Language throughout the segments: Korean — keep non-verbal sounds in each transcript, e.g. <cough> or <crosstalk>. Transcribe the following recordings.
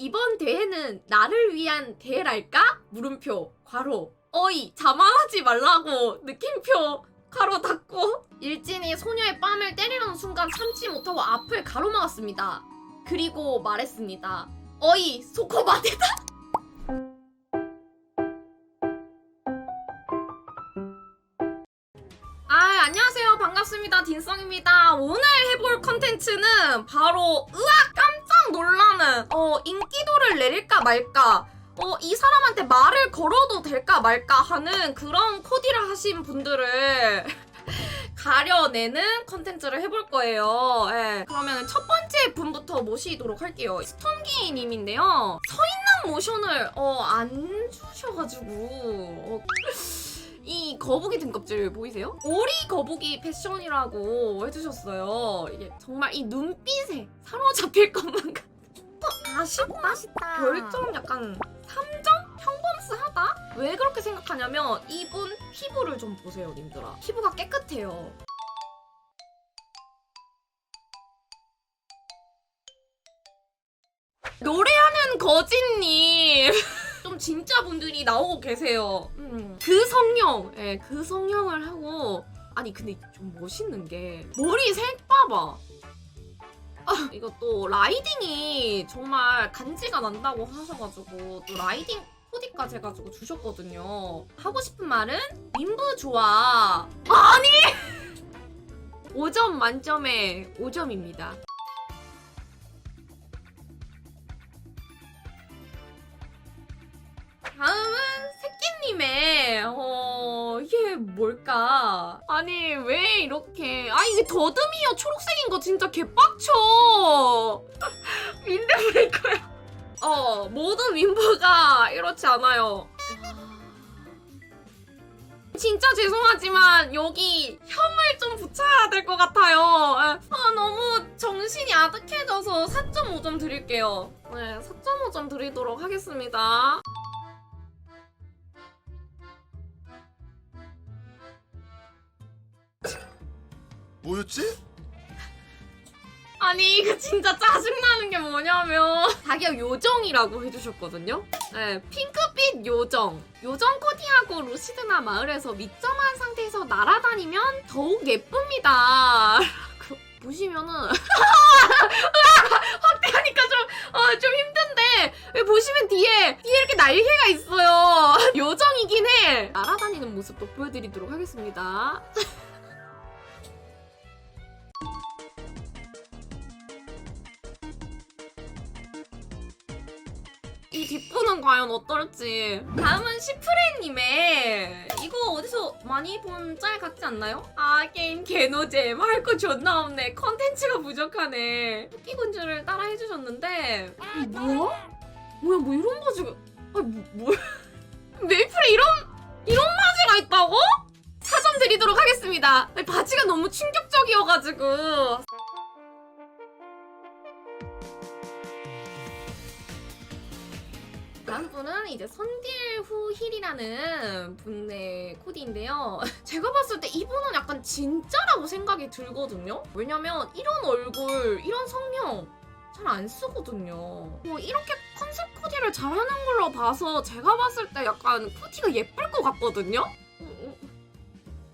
이번 대회는 나를 위한 대회랄까? 물음표 괄호 어이 자만하지 말라고 느낌표 가로 닫고 일진이 소녀의 뺨을 때리는 순간 참지 못하고 앞을 가로막았습니다. 그리고 말했습니다. 어이 소코마테다. 아 안녕하세요 반갑습니다 딘성입니다 오늘 해볼 컨텐츠는 바로 으악 놀라는 어 인기도를 내릴까 말까 어 이 사람한테 말을 걸어도 될까 말까 하는 그런 코디를 하신 분들을 <laughs> 가려내는 컨텐츠를 해볼 거예요. 예. 그러면 첫 번째 분부터 모시도록 할게요. 스톰기 님인데요. 서 있는 모션을 어, 안 주셔가지고 어, 이 거북이 등껍질 보이세요? 오리 거북이 패션이라고 해주셨어요. 이게 정말 이 눈빛에 사로잡힐 것만 같. 또 아쉽다. 맛있다. 별점 약간 3점? 평범스하다? 왜 그렇게 생각하냐면 이분 피부를 좀 보세요, 님들아. 피부가 깨끗해요. 노래하는 거진님. <laughs> 좀 진짜 분들이 나오고 계세요. 음, 그 성형, 예, 그 성형을 하고 아니 근데 좀 멋있는 게 머리 색 봐봐. 아, 이거 또 라이딩이 정말 간지가 난다고 하셔가지고 또 라이딩 코디까지 해가지고 주셨거든요. 하고 싶은 말은 민부 좋아. 아니! <laughs> 5점 만점에 5점입니다. 다음은 새끼님의 어 이게 뭘까? 아니 왜 이렇게 아 이게 더듬이요 초록색인 거 진짜 개빡쳐. <laughs> 윈드브레이커야. 어 모든 윈브가 이렇지 않아요. 진짜 죄송하지만 여기 혐을 좀 붙여야 될 것 같아요. 아 너무 정신이 아득해져서 4.5점 드릴게요. 네 4.5점 드리도록 하겠습니다 뭐였지? 아니 이거 진짜 짜증나는 게 뭐냐면. 자기가 요정이라고 해주셨거든요? 네, 핑크빛 요정. 요정 코디하고 루시드나 마을에서 밑점한 상태에서 날아다니면 더욱 예쁩니다. 보시면은. <laughs> 확대하니까 좀, 어, 좀 힘든데. 보시면 뒤에 뒤에 이렇게 날개가 있어요. <laughs> 요정이긴 해. 날아다니는 모습도 보여드리도록 하겠습니다 <laughs> 과연 어떨지. 다음은 시프레님의 이거 어디서 많이 본 짤 같지 않나요? 아 게임 개노잼 할 거 존나 없네. 컨텐츠가 부족하네. 토끼 군주를 따라 해주셨는데 이 뭐야? 뭐야 뭐 이런 바지가 아 뭐, 뭐 <laughs> 메이플에 이런 이런 바지가 있다고? 4점 드리도록 하겠습니다. 바지가 너무 충격적이어가지고 다음 분은 이제 선딜후 힐이라는 분의 코디인데요. <laughs> 제가 봤을 때 이분은 약간 진짜라고 생각이 들거든요. 왜냐면 이런 얼굴, 이런 성형 잘안 쓰거든요. 뭐 이렇게 컨셉 코디를 잘하는 걸로 봐서 제가 봤을 때 약간 코디가 예쁠 것 같거든요.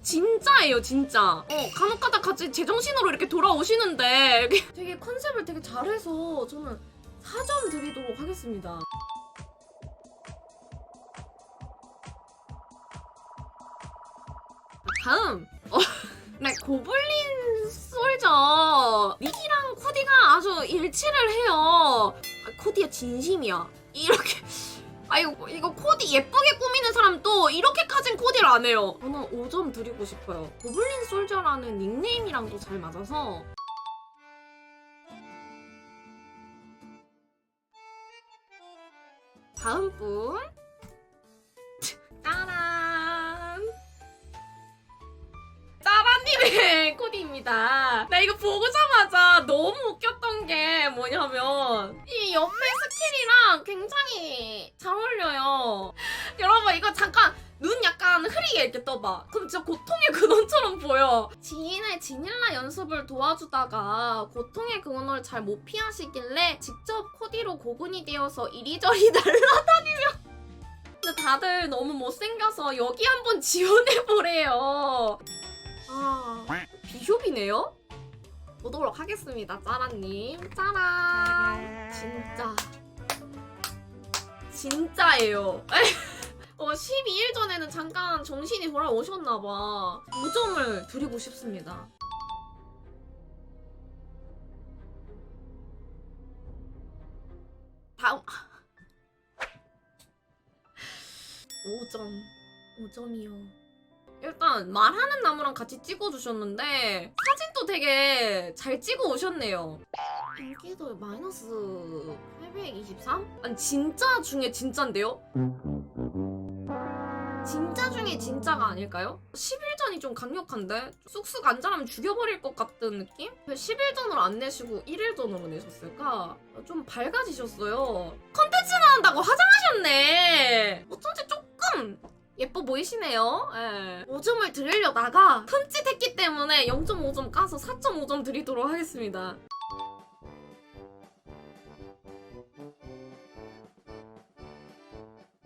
진짜예요, 진짜. 어, 간혹가다 같이 제정신으로 이렇게 돌아오시는데 <laughs> 되게 컨셉을 되게 잘해서 저는 4점 드리도록 하겠습니다. 다음. 어, <laughs> 네 고블린 솔저. 닉이랑 코디가 아주 일치를 해요. 아, 코디가 진심이야. 이렇게. <laughs> 아 이거 이거 코디 예쁘게 꾸미는 사람도 이렇게까진 코디를 안 해요. 저는 5점 드리고 싶어요. 고블린 솔저라는 닉네임이랑도 잘 맞아서. 다음 분 코디입니다. 나 이거 보고자마자 너무 웃겼던 게 뭐냐면 이 옆에 스킬이랑 굉장히 잘 어울려요. 여러분 이거 잠깐 눈 약간 흐리게 이렇게 떠봐. 그럼 진짜 고통의 근원처럼 보여. 지인의 지닐라 연습을 도와주다가 고통의 근원을 잘 못 피하시길래 직접 코디로 고군이 되어서 이리저리 <laughs> 날라다니며 근데 다들 너무 못생겨서 여기 한번 지원해보래요. 아, 비숍이네요? 보도록 하겠습니다, 짜라님. 짜란. 진짜. 진짜예요. <laughs> 어, 12일 전에는 잠깐 정신이 돌아오셨나봐. 5점을 드리고 싶습니다. 다음. <laughs> 5점. 5점이요. 일단 말하는 나무랑 같이 찍어주셨는데 사진도 되게 잘 찍어 오셨네요. 인기도 마이너스 823? 아니 진짜 중에 진짜인데요? 진짜 중에 진짜가 아닐까요? 10일 전이 좀 강력한데? 쑥쑥 안 자라면 죽여버릴 것 같은 느낌? 왜 10일 전으로 안 내시고 1일 전으로 내셨을까? 좀 밝아지셨어요. 컨텐츠 나온다고 화장하셨네! 어쩐지 조금 예뻐 보이시네요. 예. 5점을 드리려다가 흠칫했기 때문에 0.5점 까서 4.5점 드리도록 하겠습니다.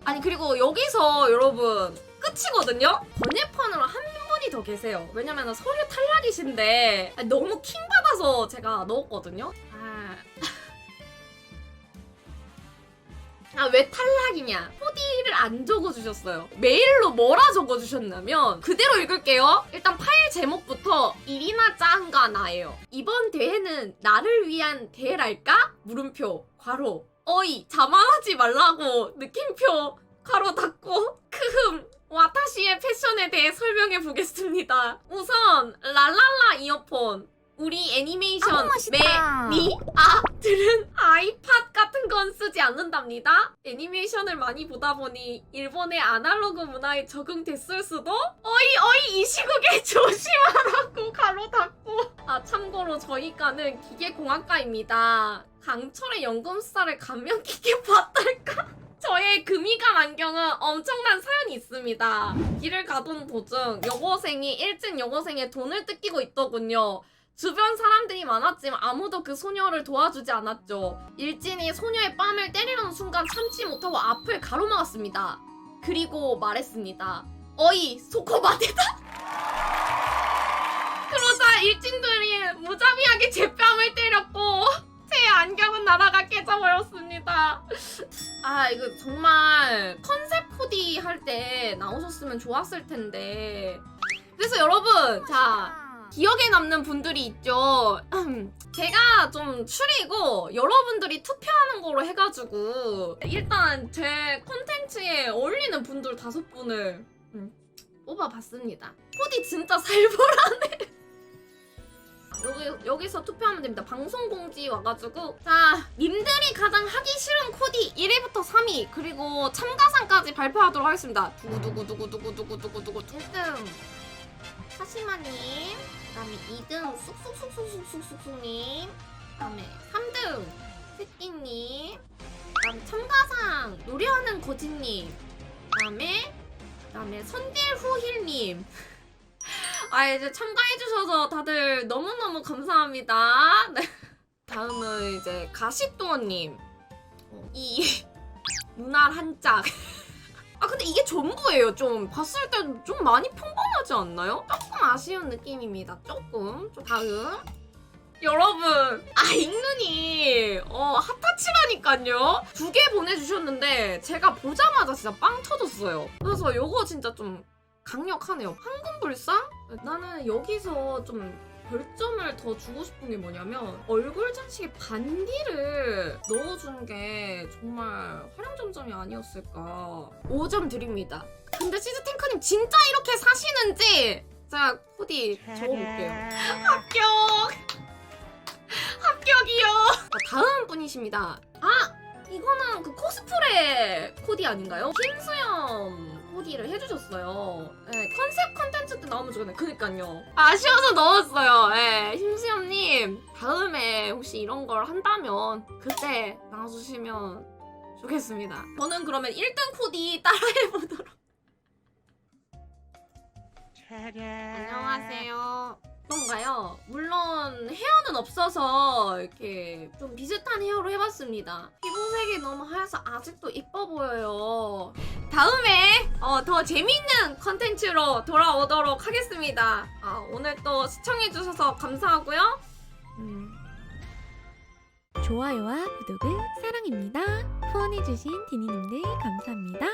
아니 그리고 여기서 여러분 끝이거든요? 번외판으로 한 분이 더 계세요. 왜냐면 서류 탈락이신데 너무 킹 받아서 제가 넣었거든요. 아. 아, 왜 탈락이냐? 코디를 안 적어주셨어요. 메일로 뭐라 적어주셨냐면, 그대로 읽을게요. 일단 파일 제목부터 일이나 짠가 나예요. 이번 대회는 나를 위한 대회랄까? 물음표, 괄호. 어이, 자만하지 말라고, 느낌표, 괄호 닫고, 크흠. 와타시의 패션에 대해 설명해 보겠습니다. 우선, 랄랄라 이어폰. 우리 애니메이션 아, 멋있다. 매니 아들은 아이팟 같은 건 쓰지 않는답니다. 애니메이션을 많이 보다 보니 일본의 아날로그 문화에 적응됐을 수도? 어이 어이 이 시국에 <laughs> 조심하라고 가로 닫고 아 참고로 저희과는 기계공학과입니다. 강철의 연금수사를 감명 깊게 <laughs> 봤달까? 저의 금이감 안경은 엄청난 사연이 있습니다. 길을 가던 도중 여고생이 일진 여고생의 돈을 뜯기고 있더군요. 주변 사람들이 많았지만 아무도 그 소녀를 도와주지 않았죠. 일진이 소녀의 뺨을 때리는 순간 참지 못하고 앞을 가로막았습니다. 그리고 말했습니다. 어이, 소코마대다! <laughs> 그러자 일진들이 무자비하게 제 뺨을 때렸고 제 안경은 나라가 깨져버렸습니다. 아 이거 정말 컨셉 코디 할 때 나오셨으면 좋았을 텐데 그래서 여러분 자 기억에 남는 분들이 있죠. <clears throat> 제가 좀 추리고 여러분들이 투표하는 거로 해가지고 일단 제 콘텐츠에 어울리는 분들 다섯 분을 음, 뽑아봤습니다. 코디 진짜 살벌하네. <laughs> 여기, 여기서 투표하면 됩니다. 방송 공지 와가지고. 자, 님들이 가장 하기 싫은 코디 1위부터 3위, 그리고 참가상까지 발표하도록 하겠습니다. 두구두구두구두구두구두구두구. 1등. 카시마님, 그 다음에 2등 쑥쑥쑥쑥쑥쑥쑥님, 그 다음에 3등 새끼님, 그 다음에 참가상 노래하는 거짓님, 그 다음에 그 다음에 선딜후힐님. <laughs> 아 이제 참가해주셔서 다들 너무너무 감사합니다. 네. 다음은 이제 가시또어님. 이 <laughs> 눈알 한짝. <laughs> 아 근데 이게 전부예요. 좀 봤을 때 좀 많이 평범하지 않나요? 조금 아쉬운 느낌입니다. 조금. 좀 다음. 여러분. 아 잉눈이. 어 핫타치라니까요. 두 개 보내주셨는데 제가 보자마자 진짜 빵 터졌어요. 그래서 요거 진짜 좀 강력하네요. 황금불상? 나는 여기서 좀 별점을 더 주고 싶은 게 뭐냐면 얼굴 장식에 반디를 넣어준 게 정말 활용점점이 아니었을까. 5점 드립니다. 근데 치즈탱크님 진짜 이렇게 사시는지 제가 코디 적어볼게요. <laughs> 합격! 합격이요! 자, 다음 분이십니다. 아 이거는 그 코스프레 코디 아닌가요? 김수영 코디를 해주셨어요. 네, 컨셉 컨텐츠 때 나오면 좋겠네. 그니까요. 아쉬워서 넣었어요. 네, 심수영님 다음에 혹시 이런 걸 한다면 그때 나와주시면 좋겠습니다. 저는 그러면 1등 코디 따라해보도록 안녕하세요. 그런가요? 물론 헤어는 없어서 이렇게 좀 비슷한 헤어로 해봤습니다. 피부색이 너무 하얘서 아직도 이뻐 보여요. 다음에 어, 더 재밌는 컨텐츠로 돌아오도록 하겠습니다. 아, 오늘 또 시청해주셔서 감사하고요. 음, 좋아요와 구독은 사랑입니다. 후원해주신 디니님들 감사합니다.